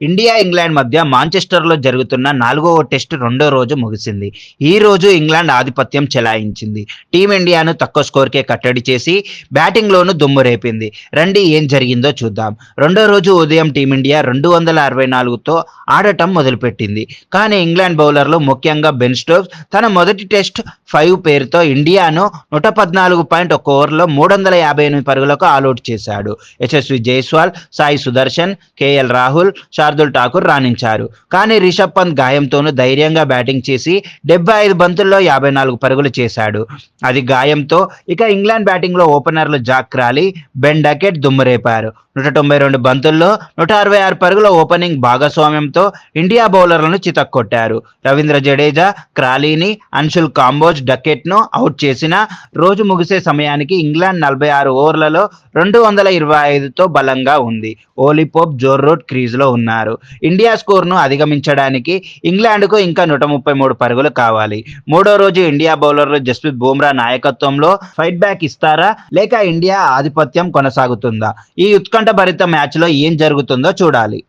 India England మధ్య మాంచెస్టర్లో జరుగుతున్న నాలుగవ టెస్ట్ రెండో రోజు ముగిసింది. ఈ రోజు ఇంగ్లాండ్ ఆధిపత్యం చెలాయించింది. టీమిండియాను తక్కువ స్కోర్కే కట్టడి చేసి బ్యాటింగ్లోనూ దుమ్ము రేపింది. రండి ఏం జరిగిందో చూద్దాం. రెండో రోజు ఉదయం టీమిండియా రెండు వందల అరవై నాలుగుతో ఆడటం మొదలుపెట్టింది. కానీ ఇంగ్లాండ్ బౌలర్లు ముఖ్యంగా బెన్ స్టోక్స్ తన మొదటి టెస్ట్ ఫైవ్ పేరుతో ఇండియాను నూట పద్నాలుగు పాయింట్ ఒక ఓవర్లో మూడు వందల యాభై ఎనిమిది పరుగులకు ఆల్అౌట్ చేశాడు. యశస్వి జైస్వాల్ సాయి సుదర్శన్ కేఎల్ రాహుల్ శార్దుల్ ఠాకూర్ రాణించారు. కానీ రిషబ్ పంత్ గాయంతోనూ ధైర్యంగా బ్యాటింగ్ చేసి డెబ్బై ఐదు బంతుల్లో యాభై నాలుగు పరుగులు చేశాడు. అది గాయంతో ఇక ఇంగ్లాండ్ బ్యాటింగ్లో ఓపెనర్లు జాక్ క్రాలీ బెన్ డకెట్ దుమ్మురేపారు. నూట తొంభై రెండు బంతుల్లో నూట అరవై ఆరు పరుగుల ఓపెనింగ్ భాగస్వామ్యంతో ఇండియా బౌలర్లను చితక్కొట్టారు. రవీంద్ర జడేజా క్రాలీని అన్షుల్ కాంబోజ్ డకెట్ను అవుట్ చేసిన రోజు ముగిసే సమయానికి ఇంగ్లాండ్ నలభై ఆరు ఓవర్లలో రెండు వందల ఇరవై ఐదుతో బలంగా ఉంది. ఓలిపోప్ జోర్ రోడ్ క్రీజ్లో ఉన్నారు. ఇండియా స్కోర్ను అధిగమించడానికి ఇంగ్లాండ్కు ఇంకా నూట ముప్పై మూడు పరుగులు కావాలి. మూడో రోజు ఇండియా బౌలర్లు జస్ప్రీత్ బుమ్రా నాయకత్వంలో ఫైట్ బ్యాక్ ఇస్తారా? లేక ఇండియా ఆధిపత్యం కొనసాగుతుందా? ఈ ఉత్కంఠభరిత మ్యాచ్లో ఏం జరుగుతుందో చూడాలి.